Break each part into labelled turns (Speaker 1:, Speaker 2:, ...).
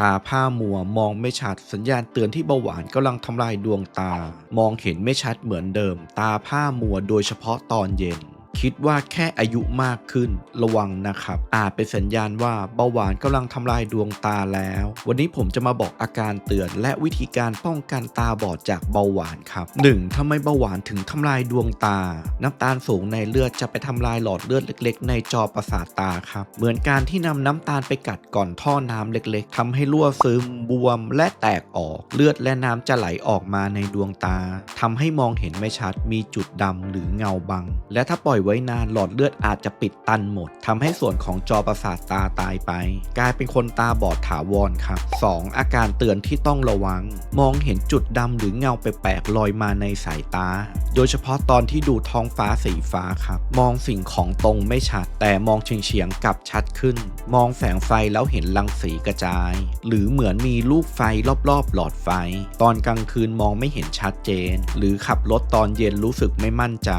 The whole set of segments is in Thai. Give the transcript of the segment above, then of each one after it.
Speaker 1: ตาผ้ามัวมองไม่ชัดสัญญาณเตือนที่เบาหวานกำลังทำลายดวงตา มองเห็นไม่ชัดเหมือนเดิม ตาผ้ามัวโดยเฉพาะตอนเย็น คิดว่าแค่อายุมากขึ้นระวังนะครับ อาจเป็นสัญญาณว่าเบาหวานกำลังทำลายดวงตาแล้ว วันนี้ผมจะมาบอกอาการเตือน และวิธีการป้องกันตาบอดจากเบาหวานครับ 1. ทำไมเบาหวานถึงทำลายดวงตา น้ำตาลสูงในเลือดจะไปทำลายหลอดเลือดเล็ก ๆ ในจอประสาทตาครับ เหมือนการที่นำน้ำตาลไปกัดก่อนท่อน้ำเล็ก ๆทำให้รั่วซึมบวมและแตกออก เลือดและน้ำจะไหลออกมาในดวงตาทำให้มองเห็นไม่ชัดมีจุดดำหรือเงาบัง และถ้าปล่อยไว้นานหลอดเลือดอาจจะปิดตันหมดทำให้ส่วนของจอประสาทตาตายไป กลายเป็นคนตาบอดถาวรครับ 2. อาการเตือนที่ต้องระวัง มองเห็นจุดดำหรือเงาแปลกๆลอยมาในสายตา โดยเฉพาะตอนที่ดูท้องฟ้าสีฟ้าครับ มองสิ่งของตรงไม่ชัด แต่มองเฉียงๆกลับชัดขึ้น มองแสงไฟแล้วเห็นรังสีกระจาย หรือเหมือนมีลูกไฟรอบๆ หลอดไฟ ตอนกลางคืนมองไม่เห็นชัดเจน หรือขับรถตอนเย็นรู้สึกไม่มั่นใจ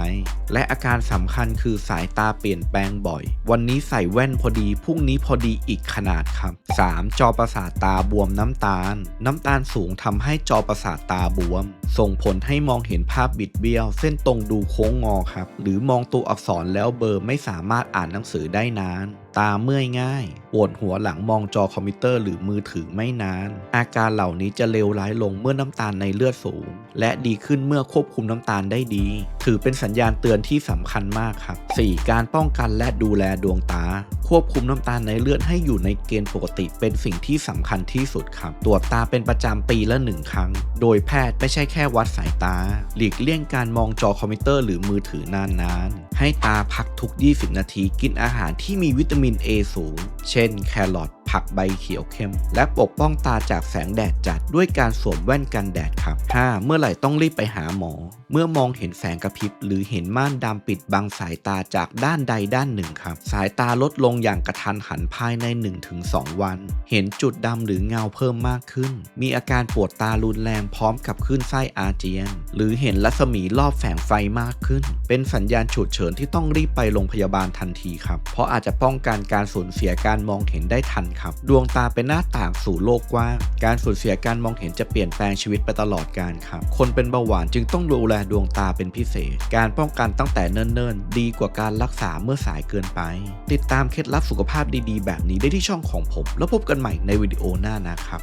Speaker 1: และอาการสำคัญคือสายตาเปลี่ยนแปลงบ่อย วันนี้ใส่แว่นพอดีพรุ่งนี้พอดีอีกขนาดครับ 3. จอประสาทตาบวมน้ำตาล น้ำตาลสูงทำให้จอประสาทตาบวม ส่งผลให้มองเห็นภาพบิดเบี้ยว เส้นตรงดูโค้งงอครับ หรือมองตัวอักษรแล้วเบอร์ไม่สามารถอ่านหนังสือได้นาน ตาเมื่อยง่ายปวดหัวหลังมองจอคอมพิวเตอร์หรือมือถือไม่นาน อาการเหล่านี้จะเลวร้ายลงเมื่อน้ำตาลในเลือดสูง และดีขึ้นเมื่อควบคุมน้ำตาลได้ดี ถือเป็นสัญญาณเตือนที่สำคัญมากครับ 4. การป้องกันและดูแลดวงตา ควบคุมน้ำตาลในเลือดให้อยู่ในเกณฑ์ปกติเป็นสิ่งที่สำคัญที่สุดครับ ตรวจตาเป็นประจำปีละหนึ่งครั้ง โดยแพทย์ไม่ใช่แค่วัดสายตา หลีกเลี่ยงการมองจอคอมพิวเตอร์หรือมือถือนานๆให้ตาพักทุก 20 นาทีกินอาหารที่มีวิตามินมิน A สูง เช่นแครอท ผักใบเขียวเข้ม และปกป้องตาจากแสงแดดจัดด้วยการสวมแว่นกันแดดครับ 5. เมื่อไหร่ต้องรีบไปหาหมอ เมื่อมองเห็นแสงกระพริบ หรือเห็นม่านดำปิดบังสายตาจากด้านใดด้านหนึ่งครับ สายตาลดลงอย่างกระทันหันภายใน 1-2 วัน เห็นจุดดำหรือเงาเพิ่มมากขึ้น มีอาการปวดตารุนแรงพร้อมกับคลื่นไส้อาเจียน หรือเห็นรัศมีรอบแสงไฟมากขึ้น เป็นสัญญาณฉุกเฉินที่ต้องรีบไปโรงพยาบาลทันทีครับ เพราะอาจจะป้องกันการสูญเสียการมองเห็นได้ทันครับดวงตาเป็นหน้าต่างสู่โลกกว้าง การสูญเสียการมองเห็นจะเปลี่ยนแปลงชีวิตไปตลอดการครับ คนเป็นเบาหวานจึงต้องดูแลดวงตาเป็นพิเศษ การป้องกันตั้งแต่เนิ่นๆ ดีกว่าการรักษาเมื่อสายเกินไป ติดตามเคล็ดลับสุขภาพดีๆ แบบนี้ได้ที่ช่องของผม แล้วพบกันใหม่ในวิดีโอหน้านะครับ